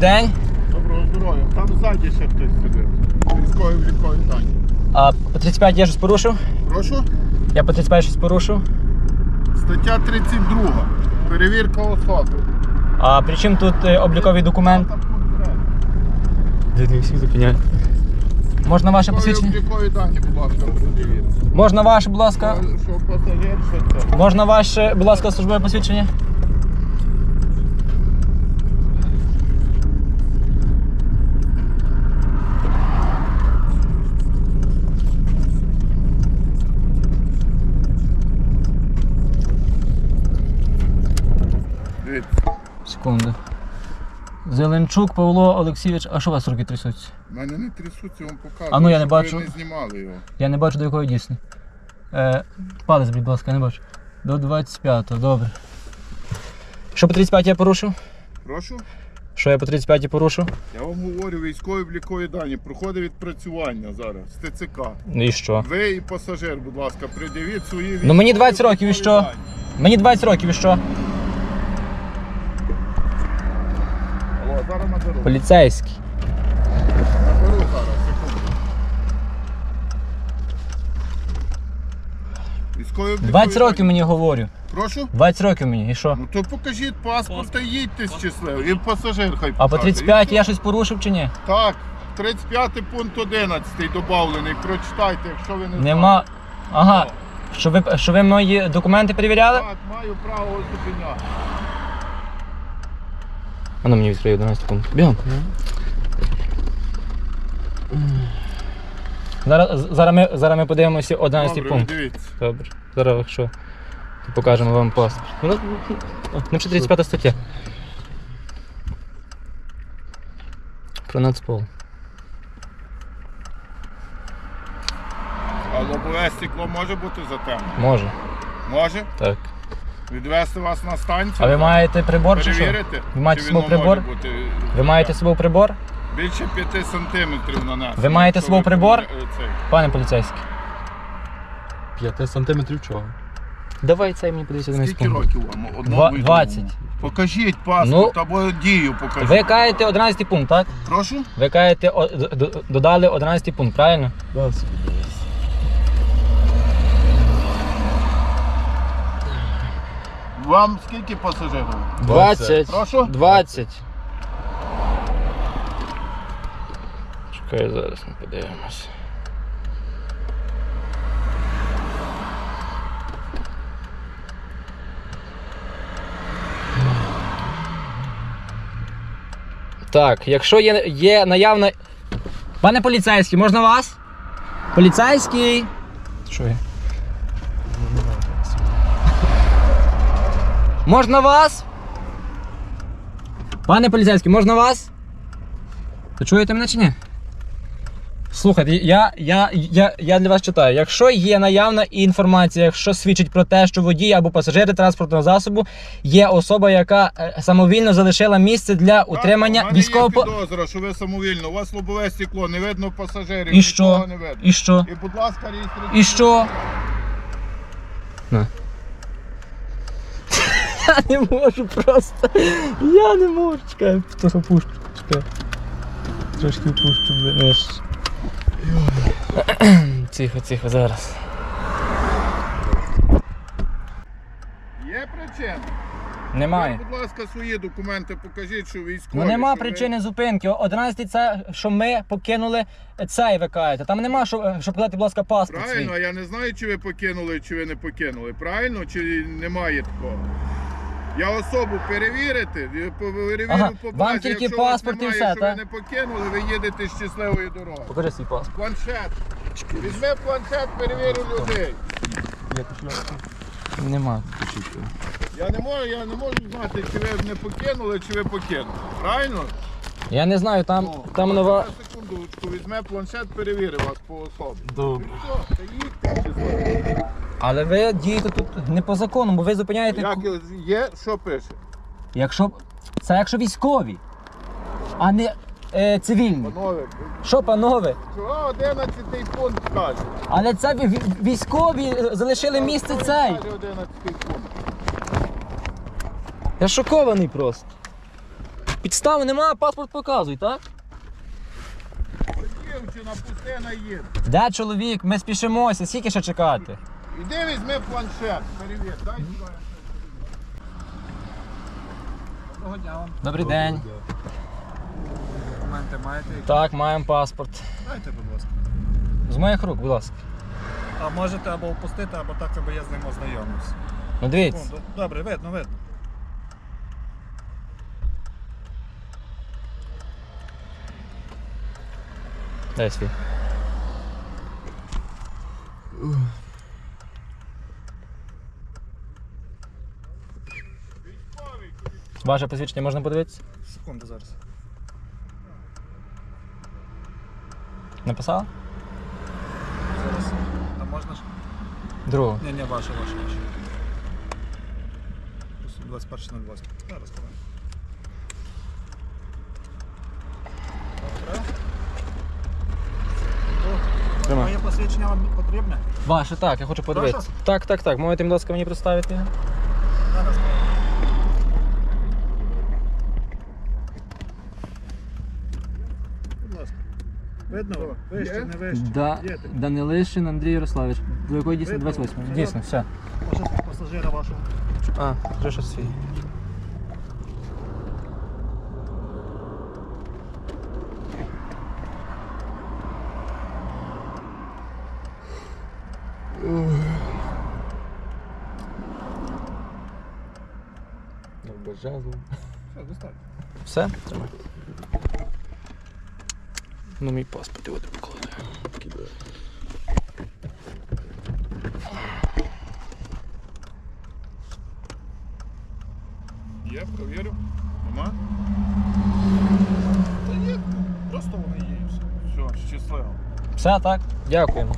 день. Доброго здоров'я. Там ззаді ще хтось сидить. Військовий вліковий дані. А по 35 я щось порушив? Прошу? Я по 35 щось порушив. Стаття 32. Перевірка особи. А при чим тут е, обліковий документ? Пункт всіх зупиняє. Можна ваше Військові посвідчення? облікові дані, будь ласка, передивіться. Можна ваше, будь ласка? Що пасажир, що це? Можна ваше, будь ласка, службове посвідчення? Дивіться. Секунду. Зеленчук Павло Олексійович, а що у вас руки трясуться? У мене не трясуться, вам показую. А ну, я не бачу. Ви не знімали його. Я не бачу до якої дійсни. Е, палець, будь ласка, я не бачу. До 25-го, добре. Що по 35 я порушив? Прошу? Що я по 35 порушив? Я вам говорю, військові облікові дані. Проходить відпрацювання зараз з ТЦК. Ну і що? Ви і пасажир, будь ласка, придивіть свої Ну, мені 20 років, і що? дані. Мені 20 років і що? Поліцейський. Військові 20 років мені говорю. Прошу? 20 років мені, і що? Ну то покажіть паспорт та їдьте щасливо. І пасажир хай А по 35 я щось порушив чи ні? Так, 35 пункт 11 додавлений. Прочитайте, якщо ви не Нема. Ага. Що ви, що ви мої документи перевіряли? Так, маю право зупиняти. А ну мені відкриє 11 секунд. Бігом. Зараз, зараз, ми, зараз ми подивимося 11 Добре, пункт. дивіться. Добре. Зараз якщо покажемо вам паспорт. Ну, ну, ще 35 стаття. Про нацпол. А лобове стекло може бути затемне? Може. Може? Так. Відвести вас на станцію? А ви маєте прибор чи що? Перевірити? Ви маєте Чи свого воно прибор? може бути Ви маєте свого прибор? Більше 5 сантиметрів нанесено. Ви маєте Якщо свого прибор? е, цей. Пане поліцейський. 5 сантиметрів чого? Давай цей мені подивіться 11 Скільки пункт. років вам? Два- Одному і 20. другому? Покажіть паспорт Ну, або дію покажіть. Ви каєте 11 пункт, так? Прошу? Ви каєте, о- д- д- додали 11 пункт, правильно? Вам скільки пасажирів? 20. Прошу? 20. Чекай, зараз ми подивимось. Так, якщо є, є наявна. Пане поліцейський, можна вас? Поліцейський. Що є? Можна вас? Пане поліцейський, можна вас? Ви чуєте мене чи ні? Слухайте, я, я, я, я для вас читаю. Якщо є наявна інформація, якщо свідчить про те, що водій або пасажири транспортного засобу є особа, яка е, самовільно залишила місце для утримання Так, у мене військового. є підозра, що ви самовільно. У вас лобове стекло, не видно пасажирів, І нікого що? не видно. І що? І, будь ласка, реєструйте. І що? На. Я не можу просто. Я не можу. Чекай, трохи пущу. Чекай. Трошки пущу, блин. Тихо, тихо, зараз. Є причина? Немає. Будь ласка, свої документи покажіть, що військові. Ну нема що ви- причини зупинки. 11 це, що ми покинули цей ви кажете. Там нема, що, щоб подати, будь ласка, паспорт Правильно, а свій. я не знаю, чи ви покинули, чи ви не покинули. Правильно, чи немає такого? Я особу перевірити, перевірю Ага, по вам тільки Якщо вас паспорт і все, що ви не покинули, ви їдете щасливою дорогою. Покажи свій паспорт. Планшет. Візьми планшет, перевірю людей. Нема. Я не можу, я не можу знати, чи ви не покинули, чи ви покинули. Правильно? Я не знаю, там, Ну, там нова. зараз, Секундочку, візьме планшет, перевіри вас по особі. Добре. Все, та їдьте щасливо. Але ви дієте тут не по закону, бо ви зупиняєте. Як є, що пише? Якщо це якщо військові, а не е, цивільні. Панове, Що, панове? чого 11 пункт каже? Але це ві- ві- військові залишили місце цей. каже 11 пункт? Я шокований просто. Підстави немає, паспорт показуй, так? Дівчина пустена їде. Де чоловік? Ми спішимося, скільки ще чекати? Іди візьми планшет, перевір, дай сюди. Доброго дня вам. Добрий день. Документи маєте? Так, маємо паспорт. Дайте, будь ласка. З моїх рук, будь ласка. А можете або впустити, або так, аби я з ним ознайомився. Ну дивіться. Секунду. Добре, видно, видно. Дай свій. Ваше посвідчення можна подивитися? Секунду зараз. Написала? Зараз. А можна ж? Другу. Ні, ні, ваше, ваше, ваше. 21.08. Зараз хвилину. Добре. Тримай. Моє посвідчення вам потрібне? Ваше, так, я хочу подивитися. Так, так, так. Можете, будь ласка, мені представити? його? Зараз. Будь ласка. Видно? Вище, не вище. Да, Є таке. Данилишин Андрій Ярославович. До якої дійсно 28? Це Дійсно, все. Може, пасажира вашого. А, вже щось свій. Все, достатньо. Все? Тримай. Ну, мій паспорт його покладаю. Кидаю. Є, провірю. Нема? Та є, просто вони є і все. Все, щасливо. Все, так? Дякуємо.